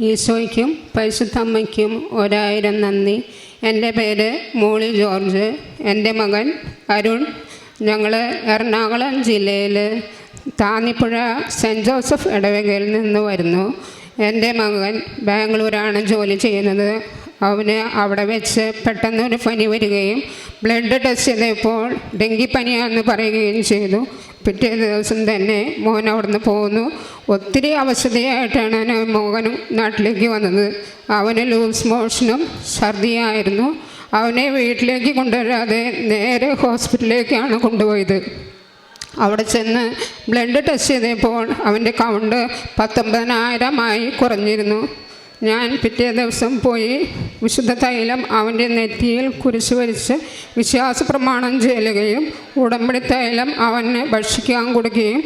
ഈശോയ്ക്കും പരിശുദ്ധമ്മയ്ക്കും ഒരായിരം നന്ദി. എന്റെ പേര് മോളി ജോർജ്. എന്റെ മകൻ അരുൺ. ഞങ്ങൾ എറണാകുളം ജില്ലയിൽ താന്നിപ്പുഴ സെന്റ് ജോസഫ് ഇടവകയിൽ നിന്ന് വരുന്നു. എന്റെ മകൻ ബാംഗ്ലൂരാണ് ജോലി ചെയ്യുന്നത്. അവന് അവിടെ വെച്ച് പെട്ടെന്ന് ഒരു പനി വരികയും ബ്ലഡ് ടെസ്റ്റ് ചെയ്തപ്പോൾ ഡെങ്കിപ്പനിയാണെന്ന് പറയുകയും ചെയ്തു. പിറ്റേ ദിവസം തന്നെ മോൻ അവിടുന്ന് പോകുന്നു ഒത്തിരി അവശതയായിട്ടാണ് മോഹനും നാട്ടിലേക്ക് വന്നത്. അവന് ലൂസ് മോഷനും ഛർദിയായിരുന്നു. അവനെ വീട്ടിലേക്ക് കൊണ്ടുവരാതെ നേരെ ഹോസ്പിറ്റലിലേക്കാണ് കൊണ്ടുപോയത്. അവിടെ ചെന്ന് ബ്ലഡ് ടെസ്റ്റ് ചെയ്തപ്പോൾ അവന്റെ കൗണ്ട് പത്തൊമ്പതിനായിരമായി കുറഞ്ഞിരുന്നു. ഞാൻ പിറ്റേ ദിവസം പോയി വിശുദ്ധ തൈലം അവന്റെ നെറ്റിയിൽ കുരിശു വരിച്ച് വിശ്വാസ പ്രമാണം ചെല്ലുകയും ഉടമ്പടി തൈലം അവന് ഭക്ഷിക്കാൻ കൊടുക്കുകയും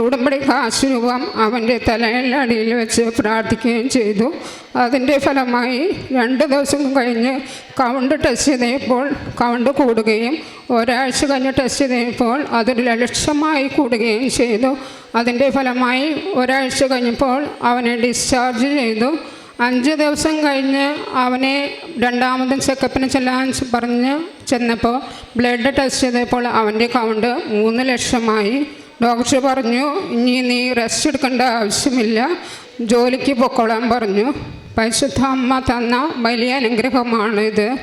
ഉടമ്പടി കാശ് രൂപം അവന്റെ തലയുടെ അടിയിൽ വെച്ച് പ്രാർത്ഥിക്കുകയും ചെയ്തു. അതിന്റെ ഫലമായി രണ്ട് ദിവസം കഴിഞ്ഞ് കൗണ്ട് ടെസ്റ്റ് ചെയ്തപ്പോൾ കൗണ്ട് കൂടുകയും ഒരാഴ്ച കഴിഞ്ഞ് ടെസ്റ്റ് ചെയ്തപ്പോൾ അതൊരു ലക്ഷമായി കൂടുകയും ചെയ്തു. അതിന്റെ ഫലമായി ഒരാഴ്ച കഴിഞ്ഞപ്പോൾ അവനെ ഡിസ്ചാർജ് ചെയ്തു. അഞ്ച് ദിവസം കഴിഞ്ഞ് അവനെ രണ്ടാമതും ചെക്കപ്പിന് ചെല്ലാൻ പറഞ്ഞ് ചെന്നപ്പോൾ ബ്ലഡ് ടെസ്റ്റ് ചെയ്തപ്പോൾ അവന്റെ കൗണ്ട് മൂന്ന് ലക്ഷമായി. ഡോക്ടർ പറഞ്ഞു ഇനി നീ റെസ്റ്റ് എടുക്കേണ്ട ആവശ്യമില്ല. ജോലിക്ക് പൊക്കോളാൻ പറഞ്ഞു. പരിശുദ്ധ അമ്മ തന്ന വലിയ അനുഗ്രഹമാണ് ഇത്.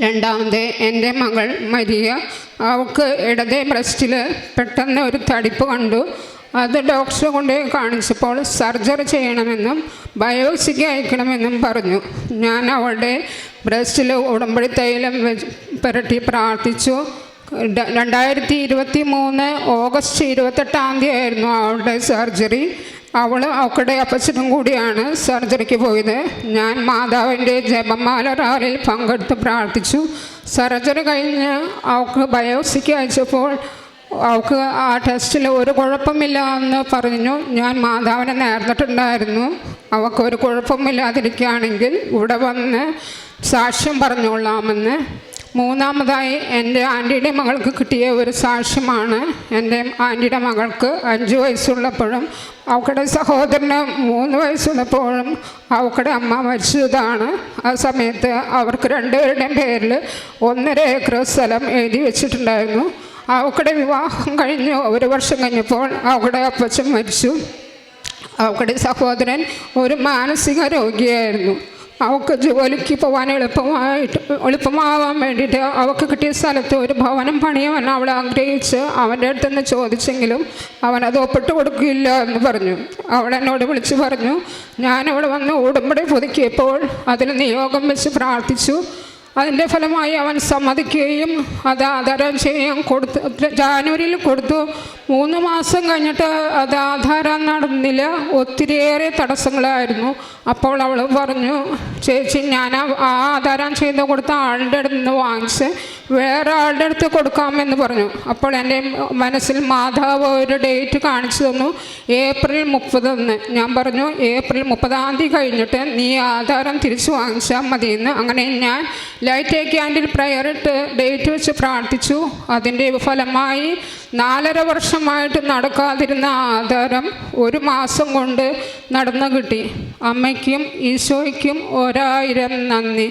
രണ്ടാമത് എന്റെ മകൾ മരിയ. അവൾക്ക് ഇടതേ ബ്രസ്റ്റിൽ പെട്ടെന്ന് ഒരു തടിപ്പ് കണ്ടു. അത് ഡോക്ടറെ കൊണ്ട് കാണിച്ചപ്പോൾ സർജറി ചെയ്യണമെന്നും ബയോപ്സിക്ക് അയക്കണമെന്നും പറഞ്ഞു. ഞാൻ അവളുടെ ബ്രസ്റ്റിൽ ഉടമ്പടി തൈലം പുരട്ടി പ്രാർത്ഥിച്ചു. രണ്ടായിരത്തി ഇരുപത്തി മൂന്ന് ഓഗസ്റ്റ് ഇരുപത്തെട്ടാം തീയതി ആയിരുന്നു അവളുടെ സർജറി. അവൾ അവക്കടെ അപ്പച്ചനും കൂടിയാണ് സർജറിക്ക് പോയത്. ഞാൻ മാതാവിന്റെ ജപമാല റാലിയിൽ പങ്കെടുത്ത് പ്രാർത്ഥിച്ചു. സർജറി കഴിഞ്ഞ് അവൾക്ക് ബയോപ്സിക്ക് അയച്ചപ്പോൾ അവൾക്ക് ആ ടെസ്റ്റിൽ ഒരു കുഴപ്പമില്ല എന്ന് പറഞ്ഞു. ഞാൻ മാതാവിനെ നേർന്നിട്ടുണ്ടായിരുന്നു. അവൾക്ക് ഒരു കുഴപ്പമില്ലാതിരിക്കുകയാണെങ്കിൽ ഇവിടെ വന്ന് സാക്ഷ്യം പറഞ്ഞുകൊള്ളാമെന്ന്. മൂന്നാമതായി എന്റെ ആന്റിയുടെ മകൾക്ക് കിട്ടിയ ഒരു സാക്ഷ്യമാണ്. എന്റെ ആന്റിയുടെ മകൾക്ക് അഞ്ച് വയസ്സുള്ളപ്പോഴും അവക്കടെ സഹോദരന് മൂന്ന് വയസ്സുള്ളപ്പോഴും അവക്കടെ അമ്മ മരിച്ചതാണ്. ആ സമയത്ത് അവർക്ക് രണ്ടുപേരുടെയും പേരിൽ ഒന്നര ഏക്കർ സ്ഥലം എഴുതി വെച്ചിട്ടുണ്ടായിരുന്നു. അവക്കടെ വിവാഹം കഴിഞ്ഞു. ഒരു വർഷം കഴിഞ്ഞപ്പോൾ അവക്കടെ അപ്പച്ചൻ മരിച്ചു. അവക്കടെ സഹോദരൻ ഒരു മാനസിക രോഗിയായിരുന്നു. അവൾക്ക് ജോലിക്ക് പോകാൻ എളുപ്പമായിട്ട് എളുപ്പമാവാൻ വേണ്ടിയിട്ട് അവൾക്ക് കിട്ടിയ സ്ഥലത്ത് ഒരു ഭവനം പണിയാൻ അവൾ ആഗ്രഹിച്ച് അവന്റെ അടുത്ത് നിന്ന് ചോദിച്ചെങ്കിലും അത് ഒപ്പിട്ട് കൊടുക്കില്ല എന്ന് പറഞ്ഞു. അവൾ എന്നോട് വിളിച്ച് പറഞ്ഞു ഞാനവിടെ വന്ന് ഉടമ്പടി പുതുക്കിയപ്പോൾ അതിന് നിയോഗം വെച്ച് പ്രാർത്ഥിച്ചു. അതിന്റെ ഫലമായി അവൻ സമ്മതിക്കുകയും അത് ആധാരം ചെയ്യാൻ കൊടുത്തു. ജാനുവരിയിൽ കൊടുത്തു. മൂന്ന് മാസം കഴിഞ്ഞിട്ട് അത് ആധാരം നടന്നില്ല. ഒത്തിരിയേറെ തടസ്സങ്ങളായിരുന്നു. അപ്പോൾ അവൾ പറഞ്ഞു ചേച്ചി ഞാൻ ആ ആധാരം ചെയ്ത് കൊടുത്ത ആളുടെ അടുത്ത് നിന്ന് വാങ്ങിച്ച്. വേറെ ആളുടെ അടുത്ത് കൊടുക്കാമെന്ന് പറഞ്ഞു. അപ്പോൾ എന്റെ മനസ്സിൽ മാതാവ് ഒരു ഡേറ്റ് കാണിച്ചു തന്നു. ഏപ്രിൽ മുപ്പതെന്ന് ഞാൻ പറഞ്ഞു ഏപ്രിൽ മുപ്പതാം തീയതി കഴിഞ്ഞിട്ട് നീ ആധാരം തിരിച്ചു വാങ്ങിച്ചാൽ മതിയെന്ന്. അങ്ങനെ ഞാൻ ലൈറ്റ് എ ക്യാൻഡിൽ പ്രയറിട്ട് ഡേറ്റ് വെച്ച് പ്രാർത്ഥിച്ചു. അതിന്റെ ഫലമായി നാലര വർഷമായിട്ട് നടക്കാതിരുന്ന ആധാരം ഒരു മാസം കൊണ്ട് നടന്നു കിട്ടി. അമ്മയ്ക്കും ഈശോയ്ക്കും ഒരായിരം നന്ദി.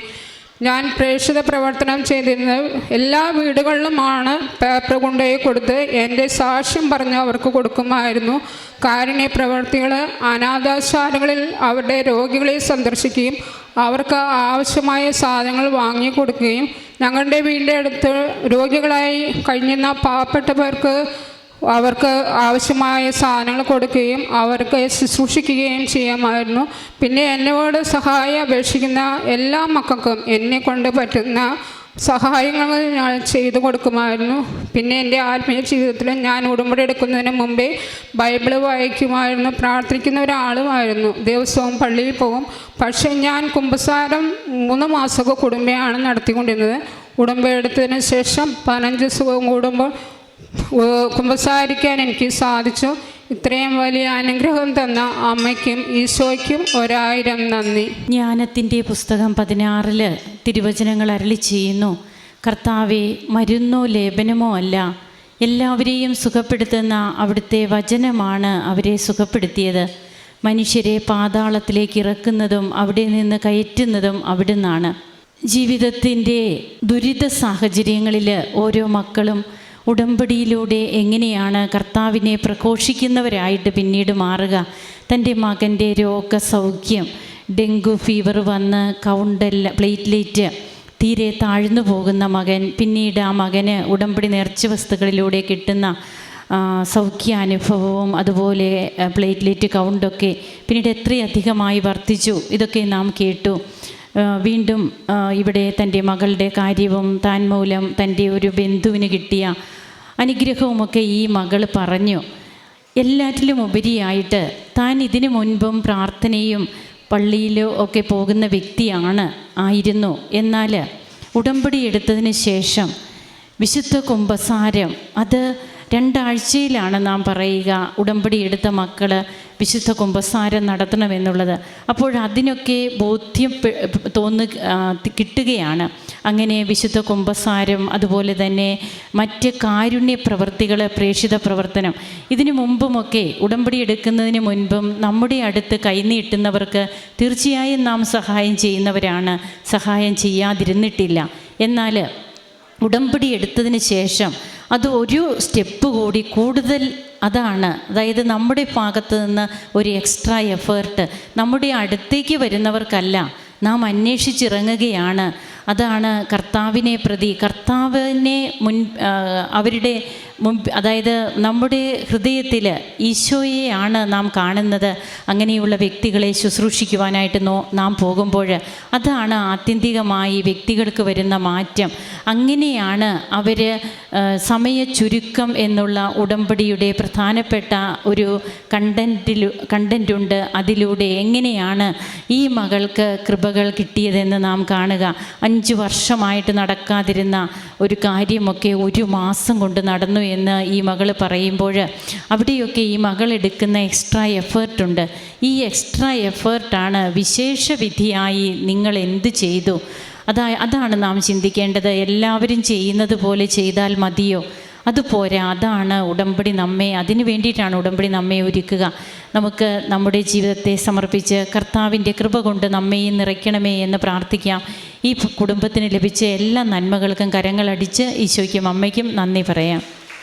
ഞാൻ പ്രേക്ഷിത പ്രവർത്തനം ചെയ്തിരുന്നത് എല്ലാ വീടുകളിലുമാണ് പേപ്പർ കൊണ്ടുപോയി കൊടുത്ത് എന്റെ സാക്ഷ്യം പറഞ്ഞ് അവർക്ക് കൊടുക്കുമായിരുന്നു. കാരുണ്യ പ്രവർത്തികൾ അനാഥാശാലകളിൽ അവരുടെ രോഗികളെ സന്ദർശിക്കുകയും അവർക്ക് ആവശ്യമായ സാധനങ്ങൾ വാങ്ങി കൊടുക്കുകയും ഞങ്ങളുടെ വീടിന്റെ അടുത്ത് രോഗികളായി കഴിഞ്ഞിരുന്ന പാവപ്പെട്ടവർക്ക് അവർക്ക് ആവശ്യമായ സാധനങ്ങൾ കൊടുക്കുകയും അവർക്ക് ശുശ്രൂഷിക്കുകയും ചെയ്യാമായിരുന്നു. പിന്നെ എന്നോട് സഹായം അപേക്ഷിക്കുന്ന എല്ലാ മക്കൾക്കും എന്നെ കൊണ്ട് പറ്റുന്ന സഹായങ്ങൾ ഞാൻ ചെയ്തു കൊടുക്കുമായിരുന്നു. പിന്നെ എന്റെ ആത്മീയ ജീവിതത്തിൽ ഞാൻ ഉടമ്പടി എടുക്കുന്നതിന് മുമ്പേ ബൈബിൾ വായിക്കുമായിരുന്നു പ്രാർത്ഥിക്കുന്ന ഒരാളുമായിരുന്നു. ദിവസവും പള്ളിയിൽ പോകും. പക്ഷേ ഞാൻ കുമ്പസാരം മൂന്ന് മാസമൊക്കെ കുടുംബയാണ് നടത്തിക്കൊണ്ടിരുന്നത്. ഉടമ്പ എടുത്തതിന് ശേഷം പതിനഞ്ച് ദിവസവും കൂടുമ്പോൾ കുമ്പസാരിക്കാൻ എനിക്ക് സാധിച്ചു. ഇത്രയും വലിയ അനുഗ്രഹം തന്ന അമ്മയ്ക്കും ഈശോയ്ക്കും ഒരായിരം നന്ദി. ജ്ഞാനത്തിന്റെ പുസ്തകം പതിനാറിൽ തിരുവചനങ്ങൾ അരളി ചെയ്യുന്നു. കർത്താവെ മരുന്നോ ലേപനമോ അല്ല. എല്ലാവരെയും സുഖപ്പെടുത്തുന്ന അവിടുത്തെ വചനമാണ് അവരെ സുഖപ്പെടുത്തിയത്. മനുഷ്യരെ പാതാളത്തിലേക്ക് ഇറക്കുന്നതും അവിടെ നിന്ന് കയറ്റുന്നതും അവിടുന്നാണ്. ജീവിതത്തിന്റെ ദുരിത സാഹചര്യങ്ങളിൽ ഓരോ മക്കളും ഉടമ്പടിയിലൂടെ എങ്ങനെയാണ് കർത്താവിനെ പ്രഘോഷിക്കുന്നവരായിട്ട് പിന്നീട് മാറുക? തന്റെ മകന്റെ രോഗസൗഖ്യം ഡെങ്കു ഫീവർ വന്ന് കൗണ്ടല്ല പ്ലേറ്റ്ലേറ്റ് തീരെ താഴ്ന്നു പോകുന്ന മകൻ പിന്നീട് ആ മകന് ഉടമ്പടി നേർച്ച വസ്തുക്കളിലൂടെ കിട്ടുന്ന സൗഖ്യാനുഭവവും അതുപോലെ പ്ലേറ്റ്ലേറ്റ് കൗണ്ടൊക്കെ പിന്നീട് എത്രയധികമായി വർദ്ധിച്ചു? ഇതൊക്കെ നാം കേട്ടു. വീണ്ടും ഇവിടെ തന്റെ മകളുടെ കാര്യവും താൻ മൂലം തന്റെ ഒരു ബന്ധുവിന് കിട്ടിയ അനുഗ്രഹവുമൊക്കെ ഈ മകൾ പറഞ്ഞു. എല്ലാറ്റിലും ഉപരിയായിട്ട് താൻ ഇതിനു മുൻപും പ്രാർത്ഥനയും പള്ളിയിലോ ഒക്കെ പോകുന്ന വ്യക്തിയാണ് ആയിരുന്നു. എന്നാൽ ഉടമ്പടി എടുത്തതിന് ശേഷം വിശുദ്ധ കുംഭസാരം അത് രണ്ടാഴ്ചയിലാണ് നാം പറയുക ഉടമ്പടി എടുത്ത മക്കൾ വിശുദ്ധ കുംഭസാരം നടത്തണമെന്നുള്ളത്. അപ്പോൾ അതിനൊക്കെ ബോധ്യം തോന്നു കിട്ടുകയാണ്. അങ്ങനെ വിശുദ്ധ കുംഭസാരം അതുപോലെ തന്നെ മറ്റ് കാരുണ്യ പ്രവർത്തികൾ പ്രേക്ഷിത പ്രവർത്തനം ഇതിനു മുമ്പുമൊക്കെ ഉടമ്പടി എടുക്കുന്നതിന് മുൻപും നമ്മുടെ അടുത്ത് കൈനീട്ടുന്നവർക്ക് തീർച്ചയായും നാം സഹായം ചെയ്യുന്നവരാണ്. സഹായം ചെയ്യാതിരുന്നിട്ടില്ല. എന്നാൽ ഉടമ്പടി എടുത്തതിന് ശേഷം അത് ഒരു സ്റ്റെപ്പ് കൂടി കൂടുതൽ അതാണ്. അതായത് നമ്മുടെ ഭാഗത്ത് നിന്ന് ഒരു എക്സ്ട്രാ എഫേർട്ട്. നമ്മുടെ അടുത്തേക്ക് വരുന്നവർക്കല്ല നാം അന്വേഷിച്ചിറങ്ങുകയാണ്. അതാണ് കർത്താവിനെ പ്രതി കർത്താവിനെ മുൻ അവരുടെ അതായത് നമ്മുടെ ഹൃദയത്തിൽ ഈശോയെയാണ് നാം കാണുന്നത്. അങ്ങനെയുള്ള വ്യക്തികളെ ശുശ്രൂഷിക്കുവാനായിട്ട് നോ നാം പോകുമ്പോൾ അതാണ് ആത്യന്തികമായി വ്യക്തികൾക്ക് വരുന്ന മാറ്റം. അങ്ങനെയാണ് അവർ സമയ ചുരുക്കം എന്നുള്ള ഉടമ്പടിയുടെ പ്രധാനപ്പെട്ട ഒരു കണ്ടന്റിൽ കണ്ടന്റുണ്ട് അതിലൂടെ എങ്ങനെയാണ് ഈ മകൾക്ക് കൃപകൾ കിട്ടിയതെന്ന് നാം കാണുക. അഞ്ച് വർഷമായിട്ട് നടക്കാതിരുന്ന ഒരു കാര്യമൊക്കെ ഒരു മാസം കൊണ്ട് നടന്നു എന്ന് ഈ മകൾ പറയുമ്പോൾ അവിടെയൊക്കെ ഈ മകൾ എടുക്കുന്ന എക്സ്ട്രാ എഫേർട്ടുണ്ട് ഈ എക്സ്ട്രാ എഫേർട്ടാണ് വിശേഷവിധിയായി നിങ്ങൾ എന്ത് ചെയ്തു? അതാ അതാണ് നാം ചിന്തിക്കേണ്ടത്. എല്ലാവരും ചെയ്യുന്നത് പോലെ ചെയ്താൽ മതിയോ? അതുപോരാ അതാണ് ഉടമ്പടി നമ്മെ അതിനു വേണ്ടിയിട്ടാണ് ഉടമ്പടി നമ്മെ ഒരുക്കുക. നമുക്ക് നമ്മുടെ ജീവിതത്തെ സമർപ്പിച്ച് കർത്താവിന്റെ കൃപ കൊണ്ട് നമ്മെയും നിറയ്ക്കണമേ എന്ന് പ്രാർത്ഥിക്കാം. ഈ കുടുംബത്തിന് ലഭിച്ച എല്ലാ നന്മകൾക്കും കരങ്ങളടിച്ച് ഈശോയ്ക്കും അമ്മയ്ക്കും നന്ദി പറയാം.